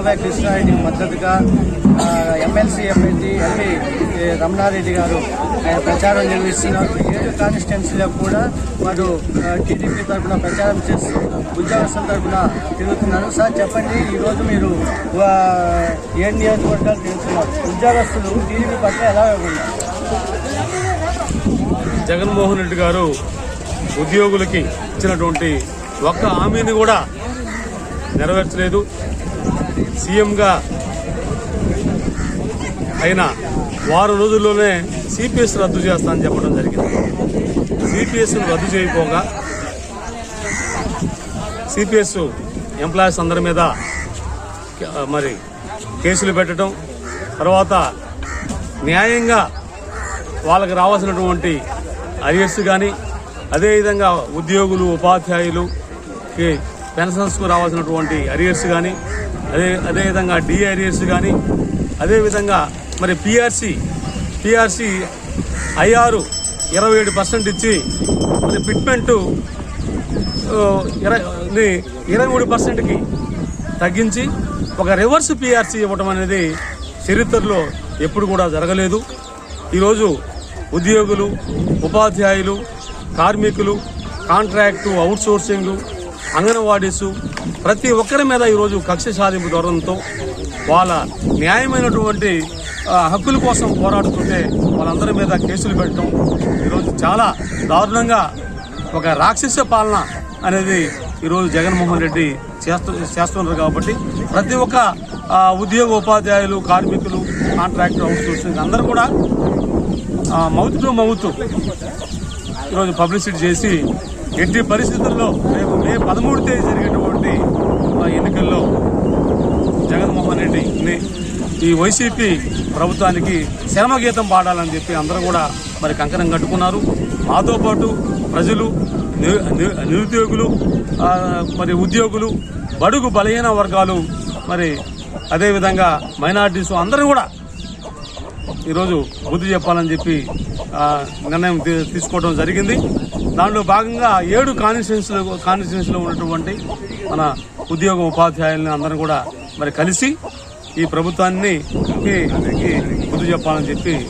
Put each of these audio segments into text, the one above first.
Kavya మద్దతుగా MLC అభ్యర్థి MP Ramanareddy గారు ఆయన ప్రచారం నిర్వహిస్తున్నారు. ఏడు కాన్స్టిట్యున్సీలో కూడా వారు టీడీపీ తరఫున ప్రచారం చేస్తూ ఉద్యోగస్తుల తరఫున తిరుగుతున్నారు. సార్ చెప్పండి ఈరోజు మీరు ఆ, ఏడు నియోజకవర్గాలు తిరుగుతున్నారు? ఉద్యోగస్తులు టీడీపీ పట్ల ఎలా ఉన్నారు జగన్మోహన్ రెడ్డి గారు ఉద్యోగులకి ఇచ్చినటువంటి ఒక్క హామీని కూడా నెరవేర్చలేదు. సీఎంగా అయిన వారం రోజుల్లోనే సిపిఎస్ రద్దు చేస్తానని చెప్పడం జరిగింది. సిపిఎస్ను రద్దు చేయకపోగా సిపిఎస్ ఎంప్లాయీస్ అందరి మీద మరి కేసులు పెట్టడం తర్వాత న్యాయంగా వాళ్ళకి రావాల్సినటువంటి ఐఎస్ కానీ అదేవిధంగా ఉద్యోగులు ఉపాధ్యాయులుకి పెన్షన్స్కు రావాల్సినటువంటి అరియర్స్ కానీ అదే అదేవిధంగా డిఆర్ఎస్ కానీ అదేవిధంగా మరి పిఆర్సి పిఆర్సి ఐఆర్ ఇరవై ఏడు పర్సెంట్ ఇచ్చి మరి ఫిట్మెంటు ఇరవై ఇరవై మూడు పర్సెంట్కి తగ్గించి ఒక రివర్స్ పిఆర్సీ ఇవ్వటం అనేది చరిత్రలో ఎప్పుడు కూడా జరగలేదు. ఈరోజు ఉద్యోగులు ఉపాధ్యాయులు కార్మికులు కాంట్రాక్టు అవుట్సోర్సింగ్ అంగన్వాడీసు ప్రతి ఒక్కరి మీద ఈరోజు కక్ష సాధింపు దొరడంతో వాళ్ళ న్యాయమైనటువంటి హక్కుల కోసం పోరాడుతుంటే వాళ్ళందరి మీద కేసులు పెట్టడం ఈరోజు చాలా దారుణంగా ఒక రాక్షస పాలన అనేది ఈరోజు జగన్మోహన్ రెడ్డి చేస్తూ చేస్తున్నారు కాబట్టి ప్రతి ఒక్క ఉద్యోగ ఉపాధ్యాయులు కార్మికులు కాంట్రాక్టర్ అవుట్సోర్సింగ్ అందరూ కూడా మౌత్ టు మౌత్ ఈరోజు పబ్లిసిటీ చేసి ఎట్టి పరిస్థితుల్లో రేపు మే పదమూడు తేదీ జరిగేటువంటి ఆ, ఎన్నికల్లో జగన్మోహన్ రెడ్డిని ఈ వైసీపీ ప్రభుత్వానికి శ్రమ గీతం పాడాలని చెప్పి అందరూ కూడా మరి కంకణం కట్టుకున్నారు. మాతో పాటు ప్రజలు ని- నిరుద్యోగులు మరి ఉద్యోగులు బడుగు బలహీన వర్గాలు మరి అదేవిధంగా మైనార్టీస్ అందరూ కూడా ఈరోజు బుద్ధి చెప్పాలని చెప్పి నిర్ణయం తీ- తీసుకోవడం జరిగింది. దాంట్లో భాగంగా ఏడు కాన్స్టిట్యూన్సీలో కాన్స్టిట్యూన్సీలో ఉన్నటువంటి మన ఉద్యోగ ఉపాధ్యాయులను అందరం కూడా మరి కలిసి ఈ ప్రభుత్వాన్ని గుర్తు చెప్పాలని చెప్పి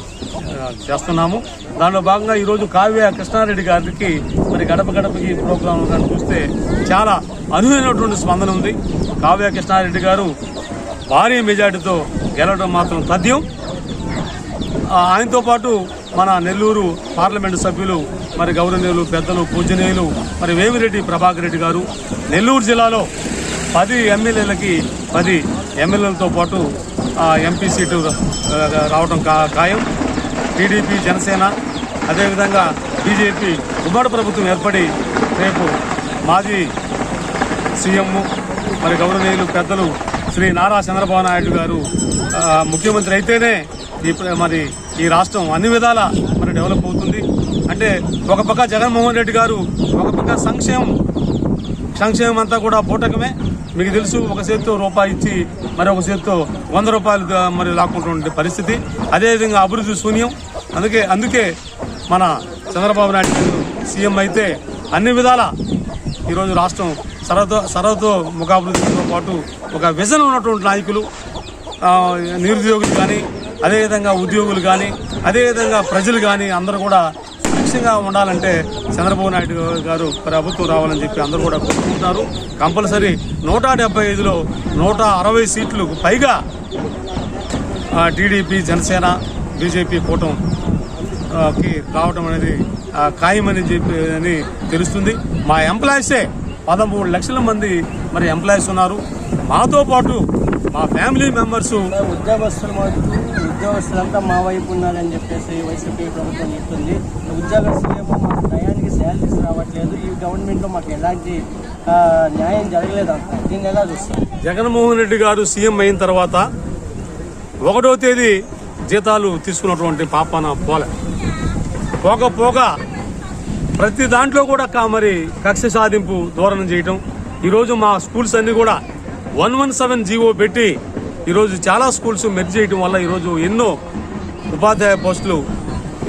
చేస్తున్నాము. దాంట్లో భాగంగా ఈరోజు కావ్య కృష్ణారెడ్డి గారికి మరి గడప గడపకి ప్రోగ్రాం కానీ చూస్తే చాలా అనువైనటువంటి స్పందన ఉంది. కావ్య కృష్ణారెడ్డి గారు భారీ మెజార్టీతో గెలవడం మాత్రం తథ్యం. ఆయనతో పాటు మన నెల్లూరు పార్లమెంటు సభ్యులు మరి గౌరవనీయులు పెద్దలు పూజనీయులు మరి వేమిరెడ్డి ప్రభాకర్ రెడ్డి గారు నెల్లూరు జిల్లాలో పది ఎమ్మెల్యేలకి పది ఎమ్మెల్యేలతో పాటు ఎంపీ సీటు రావడం ఖాయం. టీడీపీ జనసేన అదేవిధంగా బీజేపీ ఉమ్మడి ప్రభుత్వం ఏర్పడి రేపు మాజీ సీఎం మరి గౌరవనీయులు పెద్దలు శ్రీ నారా చంద్రబాబు నాయుడు గారు ముఖ్యమంత్రి అయితేనే మరి ఈ రాష్ట్రం అన్ని విధాల మరి డెవలప్ అవుతుంది. అంటే ఒక పక్క జగన్మోహన్ రెడ్డి గారు ఒక పక్క సంక్షేమం సంక్షేమం అంతా కూడా పూటకమే. మీకు తెలుసు ఒక చేత్తో రూపాయి ఇచ్చి మరి ఒక చేత్తో వంద రూపాయలు మరి లాక్కుంటున్న పరిస్థితి. అదేవిధంగా అభివృద్ధి శూన్యం. అందుకే అందుకే మన చంద్రబాబు నాయుడు సీఎం అయితే అన్ని విధాల ఈరోజు రాష్ట్రం సరతో సరతో ముఖాభివృద్ధితో పాటు ఒక విజన్ ఉన్నటువంటి నాయకులు నిరుద్యోగులు కానీ అదేవిధంగా ఉద్యోగులు కానీ అదేవిధంగా ప్రజలు కానీ అందరూ కూడా సురక్షంగా ఉండాలంటే చంద్రబాబు నాయుడు గారు ప్రభుత్వం రావాలని చెప్పి అందరూ కూడా కోరుకుంటున్నారు. కంపల్సరీ నూట డెబ్బై ఐదులో నూట అరవై సీట్లు పైగా టీడీపీ జనసేన బీజేపీ కూటమికి కి రావడం అనేది ఖాయమని చెప్పి అని తెలుస్తుంది. మా ఎంప్లాయీసే పదమూడు లక్షల మంది మరి ఎంప్లాయీస్ ఉన్నారు. మాతో పాటు మా ఫ్యామిలీ మెంబర్సు ఉద్యోగస్తులు ఉద్యోగస్తులంతా మా వైపు ఉన్నారని చెప్పేసి వైసీపీ ప్రభుత్వం చెప్తుంది. ఉద్యోగస్తులేమో మాకు టయానికి శాలరీస్ రావట్లేదు. ఈ గవర్నమెంట్లో మాకు ఎలాంటి న్యాయం జరగలేదు అంటున్నారు దీన్ని ఎలా చూస్తారు? జగన్మోహన్ రెడ్డి గారు సీఎం అయిన తర్వాత ఒకటో తేదీ జీతాలు తీసుకున్నటువంటి పాపాన పోలే. పోక పోక ప్రతి దాంట్లో కూడా కా- మరి కక్ష సాధింపు ధోరణం చేయటం. ఈరోజు మా స్కూల్స్ అన్నీ కూడా వన్ వన్ సెవెన్ జీవో పెట్టి ఈరోజు చాలా స్కూల్స్ మెర్జ్ చేయడం వల్ల ఈరోజు ఎన్నో ఉపాధ్యాయ పోస్టులు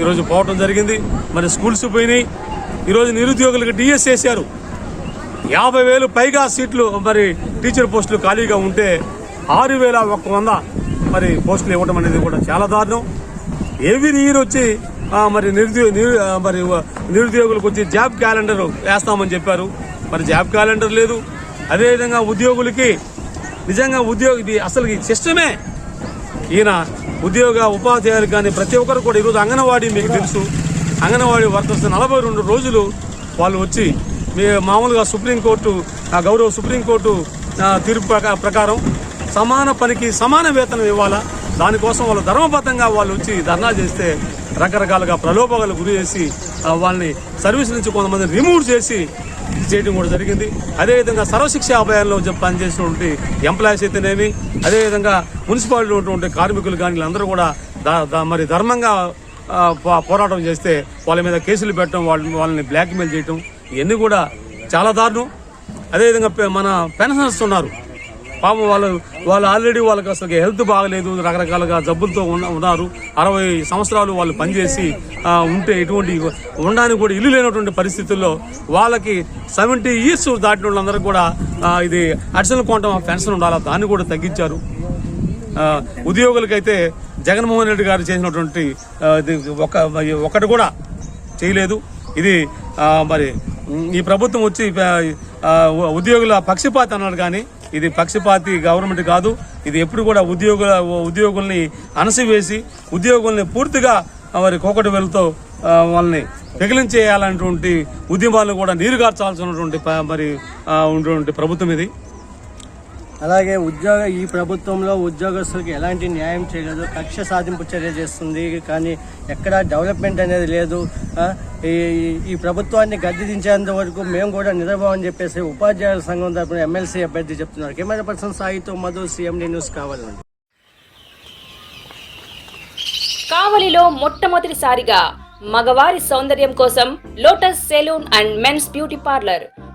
ఈరోజు పోవటం జరిగింది. మరి స్కూల్స్ పోయినాయి. ఈరోజు నిరుద్యోగులకు డిఎస్ చేశారు. యాభై వేలు పైగా సీట్లు మరి టీచర్ పోస్టులు ఖాళీగా ఉంటే ఆరు వేల ఒక్క వంద మరి పోస్టులు ఇవ్వడం అనేది కూడా చాలా దారుణం. ఎవ్రీ ఇయర్ వచ్చి మరి నిరుద్యోగ మరి నిరుద్యోగులకు వచ్చి జాబ్ క్యాలెండర్ వేస్తామని చెప్పారు. మరి జాబ్ క్యాలెండర్ లేదు. అదేవిధంగా ఉద్యోగులకి నిజంగా ఉద్యోగ ఇది అసలు ఈ సిస్టమే. ఈయన ఉద్యోగ ఉపాధ్యాయులు కానీ ప్రతి ఒక్కరు కూడా ఈరోజు అంగన్వాడీ మీకు తెలుసు. అంగన్వాడీ వర్కర్స్ నలభై రెండు రోజులు వాళ్ళు వచ్చి మీ మామూలుగా సుప్రీంకోర్టు గౌరవ సుప్రీంకోర్టు తీర్పు ప్రకారం సమాన పనికి సమాన వేతనం ఇవ్వాలా? దానికోసం వాళ్ళు ధర్మబద్ధంగా వాళ్ళు వచ్చి ధర్నా చేస్తే రకరకాలుగా ప్రలోభాలకు గురి చేసి వాళ్ళని సర్వీస్ నుంచి కొంతమంది రిమూవ్ చేసి చేయడం కూడా జరిగింది. అదేవిధంగా సర్వశిక్ష అభయాల్లో పనిచేసినటువంటి ఎంప్లాయీస్ అయితేనేమి అదేవిధంగా మున్సిపాలిటీ ఉన్నటువంటి కార్మికులు కానీ వీళ్ళందరూ కూడా మరి ధర్మంగా పో- పోరాటం చేస్తే వాళ్ళ మీద కేసులు పెట్టడం వాళ్ళని వాళ్ళని బ్లాక్మెయిల్ చేయటం ఇవన్నీ కూడా చాలా దారుణం. అదేవిధంగా పె- మన పెన్షనర్స్ ఉన్నారు. పాపం వాళ్ళు వాళ్ళు ఆల్రెడీ వాళ్ళకి అసలు హెల్త్ బాగలేదు రకరకాలుగా జబ్బులతో ఉన్న- ఉన్నారు. అరవై సంవత్సరాలు వాళ్ళు పనిచేసి ఉంటే ఎటువంటి ఉండడానికి కూడా ఇల్లు లేనటువంటి పరిస్థితుల్లో వాళ్ళకి సెవెంటీ ఇయర్స్ దాటిన వాళ్ళందరూ కూడా ఇది అడిషనల్ క్వాంటమ్ ఆఫ్ పెన్షన్ ఉండాలి? దాన్ని కూడా తగ్గించారు. ఉద్యోగులకైతే జగన్మోహన్ రెడ్డి గారు చేసినటువంటి ఒక ఒకటి కూడా చేయలేదు. ఇది మరి ఈ ప్రభుత్వం వచ్చి ఉద్యోగుల పక్షిపాత అన్నాడు కానీ ఇది పక్షపాతి గవర్నమెంట్ కాదు. ఇది ఎప్పుడు కూడా ఉద్యోగుల ఉద్యోగుల్ని అణసివేసి ఉద్యోగుల్ని పూర్తిగా వారి మరి కోకటి వెలుతో వాళ్ళని పెగిలించేయాలన్నటువంటి ఉద్యమాలను కూడా నీరుగార్చాల్సినటువంటి మరి ఉన్నటువంటి ప్రభుత్వం ఇది. అలాగే ఉద్యోగ ఈ ప్రభుత్వంలో ఉద్యోగస్తులకు ఎలాంటి న్యాయం చేయలేదు కక్ష సాధింపు చర్య చేస్తుంది కానీ ఎక్కడ డెవలప్మెంట్ అనేది లేదు. ఈ ఈ ప్రభుత్వాన్ని గద్దె దించేంత వరకు మేము కూడా నిద్రపోవని చెప్పేసి ఉపాధ్యాయుల సంఘం తరపున ఎమ్మెల్సీ అభ్యర్థి చెప్తున్నారు. కెమెరా పర్సన్ సాయితో మధు సీఎండి న్యూస్ కావాలండి. కావలిలో మొట్టమొదటిసారిగా మగవారి సౌందర్యం కోసం lotus salon and men's beauty parlour